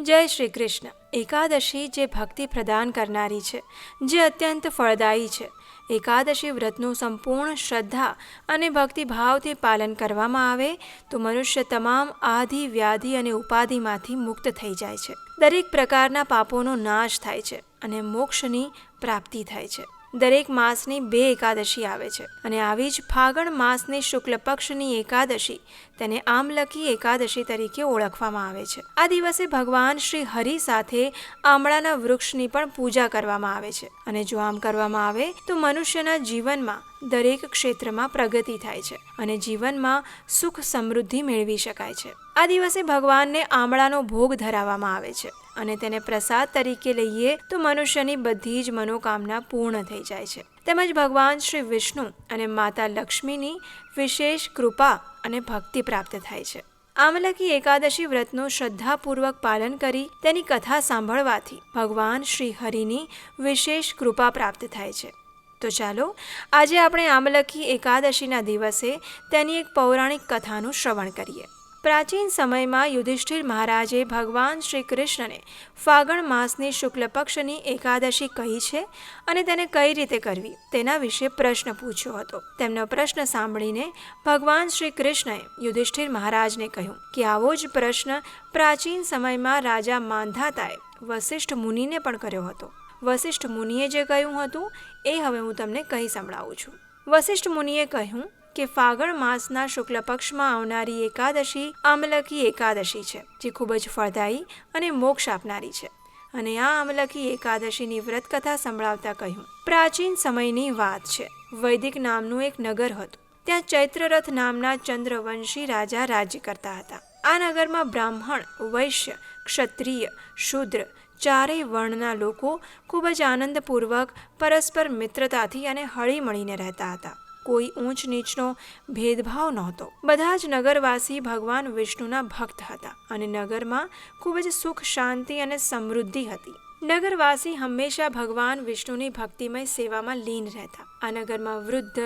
જય શ્રી કૃષ્ણ. એકાદશી જે ભક્તિ પ્રદાન કરનારી છે, જે અત્યંત ફળદાયી છે. એકાદશી વ્રતનું સંપૂર્ણ શ્રદ્ધા અને ભક્તિભાવથી પાલન કરવામાં આવે, તો મનુષ્ય તમામ આધિ, વ્યાધિ અને ઉપાધિમાંથી મુક્ત થઈ જાય છે. દરેક પ્રકારના પાપોનો નાશ થાય છે અને મોક્ષની પ્રાપ્તિ થાય છે. દરેક માસની બે એકાદશી આવે છે અને આવી જ ફાગણ માસની શુક્લ પક્ષની એકાદશી તેને આમલકી એકાદશી તરીકે ઓળખવામાં આવે છે. આ દિવસે ભગવાન શ્રી હરિ સાથે આમળાના વૃક્ષની પણ પૂજા કરવામાં આવે છે અને જો આમ કરવામાં આવે તો મનુષ્યના જીવનમાં દરેક ક્ષેત્રમાં પ્રગતિ થાય છે અને જીવનમાં સુખ સમૃદ્ધિ મેળવી શકાય છે. આ દિવસે ભગવાનને આમળાનો ભોગ ધરાવવામાં આવે છે. અને તેને પ્રસાદ તરીકે લઈએ તો મનુષ્યની બધી જ મનોકામના પૂર્ણ થઈ જાય છે. તેમજ ભગવાન શ્રી વિષ્ણુ અને માતા લક્ષ્મીની વિશેષ કૃપા અને ભક્તિ પ્રાપ્ત થાય છે. આમલકી એકાદશી વ્રતનું શ્રદ્ધાપૂર્વક પાલન કરી તેની કથા સાંભળવાથી ભગવાન શ્રી હરિની વિશેષ કૃપા પ્રાપ્ત થાય છે. તો ચાલો, આજે આપણે આમલકી એકાદશીના દિવસે તેની એક પૌરાણિક કથાનું શ્રવણ કરીએ. પ્રાચીન સમયમાં યુધિષ્ઠિર મહારાજે ભગવાન શ્રી કૃષ્ણને ફાગણ માસની શુક્લ પક્ષની એકાદશી કહી છે અને તેને કઈ રીતે કરવી તેના વિશે પ્રશ્ન પૂછ્યો હતો. તેમનો પ્રશ્ન સાંભળીને ભગવાન શ્રી કૃષ્ણએ યુધિષ્ઠિર મહારાજને કહ્યું કે આવો જ પ્રશ્ન પ્રાચીન સમયમાં રાજા માંધાતાએ વસિષ્ઠ મુનિને પણ કર્યો હતો. વસિષ્ઠ મુનિએ જે કહ્યું હતું એ હવે હું તમને કહી સંભળાવું છું. વસિષ્ઠ મુનિએ કહ્યું કે ફાગણ માસના શુક્લ પક્ષમાં આવનારી એકાદશી આમલકી એકાદશી છે, જે ખૂબ જ ફળદાયી અને મોક્ષ આપનારી છે. અને આ આમલકી એકાદશીની વ્રત કથા સંભળાવતા કહ્યું, પ્રાચીન સમયની વાત છે. વૈદિક નામનું એક નગર હતું. ત્યાં ચૈત્રરથ નામના ચંદ્રવંશી રાજા રાજ્ય કરતા હતા. આ નગરમાં બ્રાહ્મણ, વૈશ્ય, ક્ષત્રિય, શૂદ્ર ચારેય વર્ણના લોકો ખૂબ જ આનંદપૂર્વક પરસ્પર મિત્રતાથી અને હળીમળીને રહેતા હતા. કોઈ ઊંચ નીચનો ભેદભાવ નહોતો. બધા જ નગરવાસી ભગવાન વિષ્ણુના ભક્ત હતા અને નગરમાં ખૂબ જ સુખ, શાંતિ અને સમૃદ્ધિ હતી. નગરવાસી હંમેશા ભગવાન વિષ્ણુની ભક્તિમય સેવામાં લીન રહેતા. આ નગરમાં વૃદ્ધ,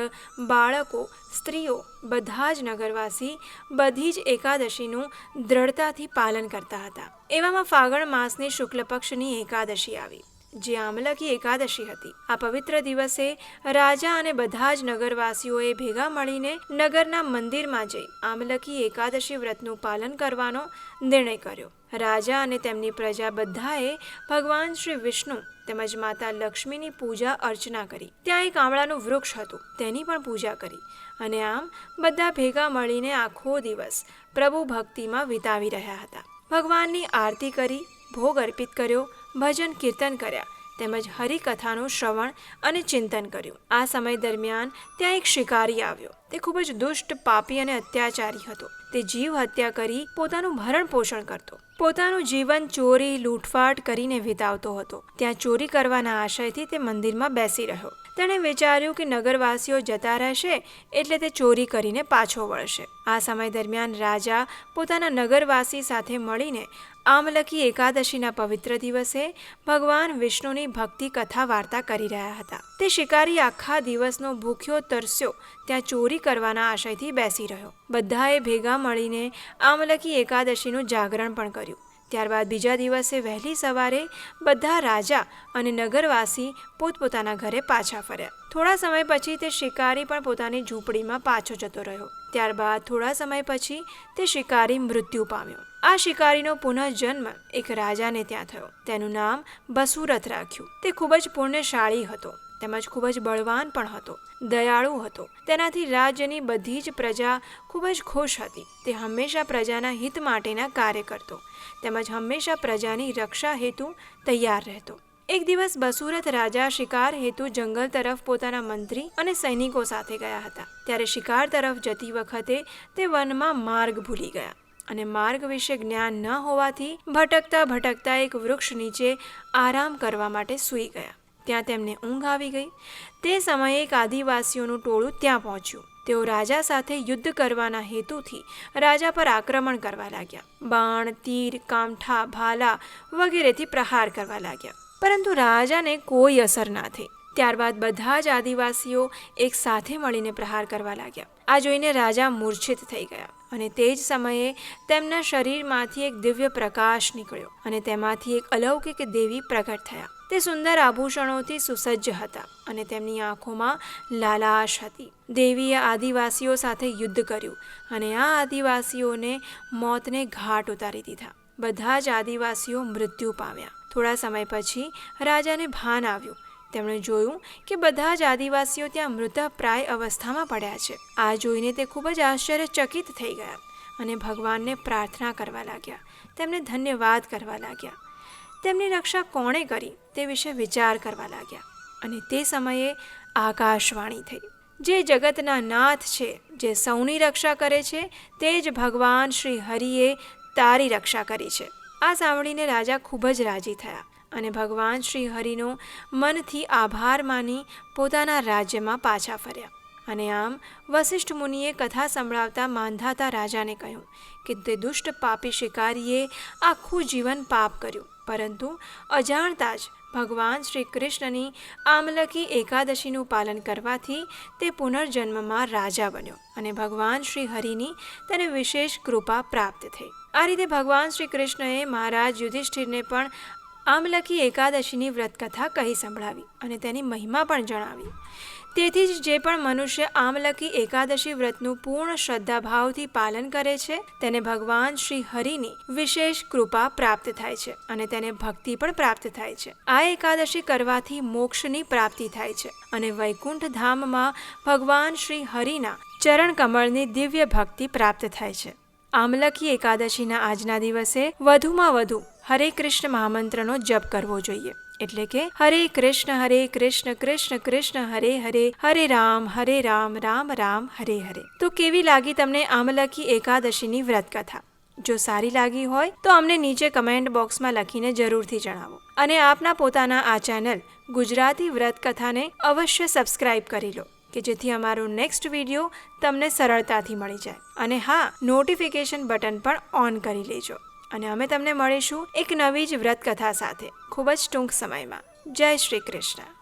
બાળકો, સ્ત્રીઓ બધા જ નગરવાસી બધી જ એકાદશીનું દ્રઢતાથી પાલન કરતા હતા. એવામાં ફાગણ માસની શુક્લ પક્ષની એકાદશી આવી. જે આમલકી એકાદશી હતી. આ પવિત્ર દિવસે રાજા અને બધા જ નગરવાસીઓએ ભેગા મળીને નગરના મંદિરમાં જઈ આમલકી એકાદશી વ્રતનું પાલન કરવાનો નિર્ણય કર્યો. રાજા અને તેમની પ્રજા બધાએ ભગવાન શ્રી વિષ્ણુ તેમજ માતા લક્ષ્મીની પૂજા અર્ચના કરી. ત્યાં એક આમળાનું વૃક્ષ હતું, તેની પણ પૂજા કરી. અને આમ બધા ભેગા મળીને આખો દિવસ પ્રભુ ભક્તિમાં વિતાવી રહ્યા હતા. ભગવાનની આરતી કરી, ભોગ અર્પિત કર્યો ભજન, કીર્તન કર્યા. તેમજ હરિકથાનું શ્રવણ અને ચિંતન કર્યું. આ સમય દરમિયાન ત્યાં એક શિકારી આવ્યો. તે ખૂબ જ દુષ્ટ, પાપી અને અત્યાચારી હતો. તે જીવ હત્યા કરી પોતાનું ભરણ પોષણ કરતો. પોતાનું જીવન ચોરી, લૂંટફાટ કરીને વિતાવતો હતો. ત્યાં ચોરી કરવાના આશયથી તે મંદિરમાં બેસી રહ્યો. તેણે વિચાર્યું કે નગરવાસીઓ જતા રહેશે એટલે તે ચોરી કરીને પાછો વળશે. આ સમય દરમિયાન રાજા પોતાના નગરવાસી સાથે મળીને આમલકી એકાદશીના પવિત્ર દિવસે ભગવાન વિષ્ણુની ભક્તિ કથા વાર્તા કરી રહ્યા હતા. તે શિકારી આખા દિવસનો ભૂખ્યો તરસ્યો, ત્યાં ચોરી કરવાના આશયથી બેસી રહ્યો. બધાએ ભેગા મળીને આમલકી એકાદશીનું જાગરણ પણ કર્યું. ત્યારબાદ બીજા દિવસે વહેલી સવારે બધા રાજા અને નગરવાસી પોતપોતાના ઘરે પાછા ફર્યા. થોડા સમય પછી તે શિકારી પણ પોતાની ઝૂંપડીમાં પાછો જતો રહ્યો. ત્યારબાદ થોડા સમય પછી તે શિકારી મૃત્યુ પામ્યો. આ શિકારીનો પુનઃજન્મ એક રાજાને ત્યાં થયો. તેનું નામ બસુરથ રાખ્યું. તે ખૂબ જ પુણ્યશાળી હતો. તેમજ ખૂબ જ બળવાન પણ હતો, દયાળુ હતો. તેનાથી રાજ્યની બધી જ પ્રજા ખૂબ જ ખુશ હતી. તે હંમેશા પ્રજાના હિત માટેના કાર્ય કરતો, તેમજ હંમેશા પ્રજાની રક્ષા હેતુ તૈયાર રહેતો. એક દિવસ બસુરથ રાજા શિકાર હેતુ જંગલ તરફ પોતાના મંત્રી અને સૈનિકો સાથે ગયા હતા. ત્યારે શિકાર તરફ જતી વખતે તે વનમાં માર્ગ ભૂલી ગયા અને માર્ગ વિશે જ્ઞાન ન હોવાથી ભટકતા ભટકતા એક વૃક્ષ નીચે આરામ કરવા માટે સૂઈ ગયા. ત્યાં તેમને ઊંઘ આવી ગઈ. તે સમયે એક આદિવાસીઓનું ટોળું ત્યાં પહોંચ્યું. તેઓ રાજા સાથે યુદ્ધ કરવાના હેતુથી રાજા પર આક્રમણ કરવા લાગ્યા. બાણ, તીર, કામઠા, ભાલા વગેરેથી પ્રહાર કરવા લાગ્યા. પરંતુ રાજાને કોઈ અસર ના થઈ. ત્યારબાદ બધા જ આદિવાસીઓ એક સાથે મળીને પ્રહાર કરવા લાગ્યા. આ જોઈને રાજા મૂર્છિત થઈ ગયા. અને તે જ સમયે તેમના શરીરમાંથી એક દિવ્ય પ્રકાશ નીકળ્યો અને તેમાંથી એક અલૌકિક દેવી પ્રગટ થયા. તે સુંદર આભૂષણોથી સુસજ્જ હતા અને તેમની આંખોમાં લાલાશ હતી. દેવીએ આદિવાસીઓ સાથે યુદ્ધ કર્યું અને આ આદિવાસીઓને મોતને ઘાટ ઉતારી દીધા. બધા જ આદિવાસીઓ મૃત્યુ પામ્યા. થોડા સમય પછી રાજાને ભાન આવ્યું તેમણે જોયું કે બધા જ આદિવાસીઓ ત્યાં મૃતપ્રાય અવસ્થામાં પડ્યા છે. આ જોઈને તે ખૂબ જ આશ્ચર્યચકિત થઈ ગયા અને ભગવાનને પ્રાર્થના કરવા લાગ્યા. તેમને ધન્યવાદ કરવા લાગ્યા. તેમની રક્ષા કોણે કરી તે વિશે વિચાર કરવા લાગ્યા અને તે સમયે આકાશવાણી થઈ. જે જગતના નાથ છે, જે સૌની રક્ષા કરે છે, તે જ ભગવાન શ્રી હરિએ તારી રક્ષા કરી છે. આ સાંભળીને રાજા ખૂબ જ રાજી થયા. અને ભગવાન શ્રી હરિનો મનથી આભાર માની પોતાના રાજ્યમાં પાછા ફર્યા. અને આમ વશિષ્ઠ મુનિએ કથા સંભળાવતા માંધાતા રાજાને કહ્યું કે તે દુષ્ટ પાપી શિકારીએ આખું જીવન પાપ કર્યું. પરંતુ અજાણતા જ ભગવાન શ્રી કૃષ્ણની આમલકી એકાદશીનું પાલન કરવાથી તે પુનર્જન્મમાં રાજા બન્યો અને ભગવાન શ્રી હરિની તેને વિશેષ કૃપા પ્રાપ્ત થઈ. આ રીતે ભગવાન શ્રી કૃષ્ણએ મહારાજ યુધિષ્ઠિરને પણ આમલકી એકાદશીની વ્રતકથા કહી સંભળાવી અને તેની મહિમા પણ જણાવી. તેથી જ જે પણ મનુષ્ય આમલકી એકાદશી વ્રતનું પૂર્ણ શ્રદ્ધાભાવથી પાલન કરે છે, તેને ભગવાન શ્રી હરિની વિશેષ કૃપા પ્રાપ્ત થાય છે અને તેને ભક્તિ પણ પ્રાપ્ત થાય છે. આ એકાદશી કરવાથી મોક્ષની પ્રાપ્તિ થાય છે અને વૈકુંઠ ધામમાં ભગવાન શ્રી હરિના ચરણ કમળની દિવ્ય ભક્તિ પ્રાપ્ત થાય છે. આમલકી એકાદશીના આજના દિવસે વધુમાં વધુ હરે કૃષ્ણ મહામંત્રનો જપ કરવો જોઈએ. એટલે કે હરે કૃષ્ણ હરે કૃષ્ણ કૃષ્ણ કૃષ્ણ, હરે હરે હરે રામ હરે રામ રામ રામ, હરે હરે. તો કેવી લાગી તમને આમલકી એકાદશીની વ્રતકથા? જો સારી લાગી હોય તો અમને નીચે કમેન્ટ બોક્સમાં લખીને જરૂરથી જણાવો. અને આપના પોતાના આ ચેનલ ગુજરાતી વ્રતકથાને અવશ્ય સબસ્ક્રાઇબ કરી લો. કે જેથી અમારો નેક્સ્ટ વીડિયો તમને સરળતાથી મળી જાય. અને હા નોટિફિકેશન બટન પણ ઓન કરી લેજો. અને અમે તમને મળીશું એક નવી જ વ્રતકથા સાથે. ખૂબ જ ટૂંક સમયમાં. જય શ્રી કૃષ્ણ.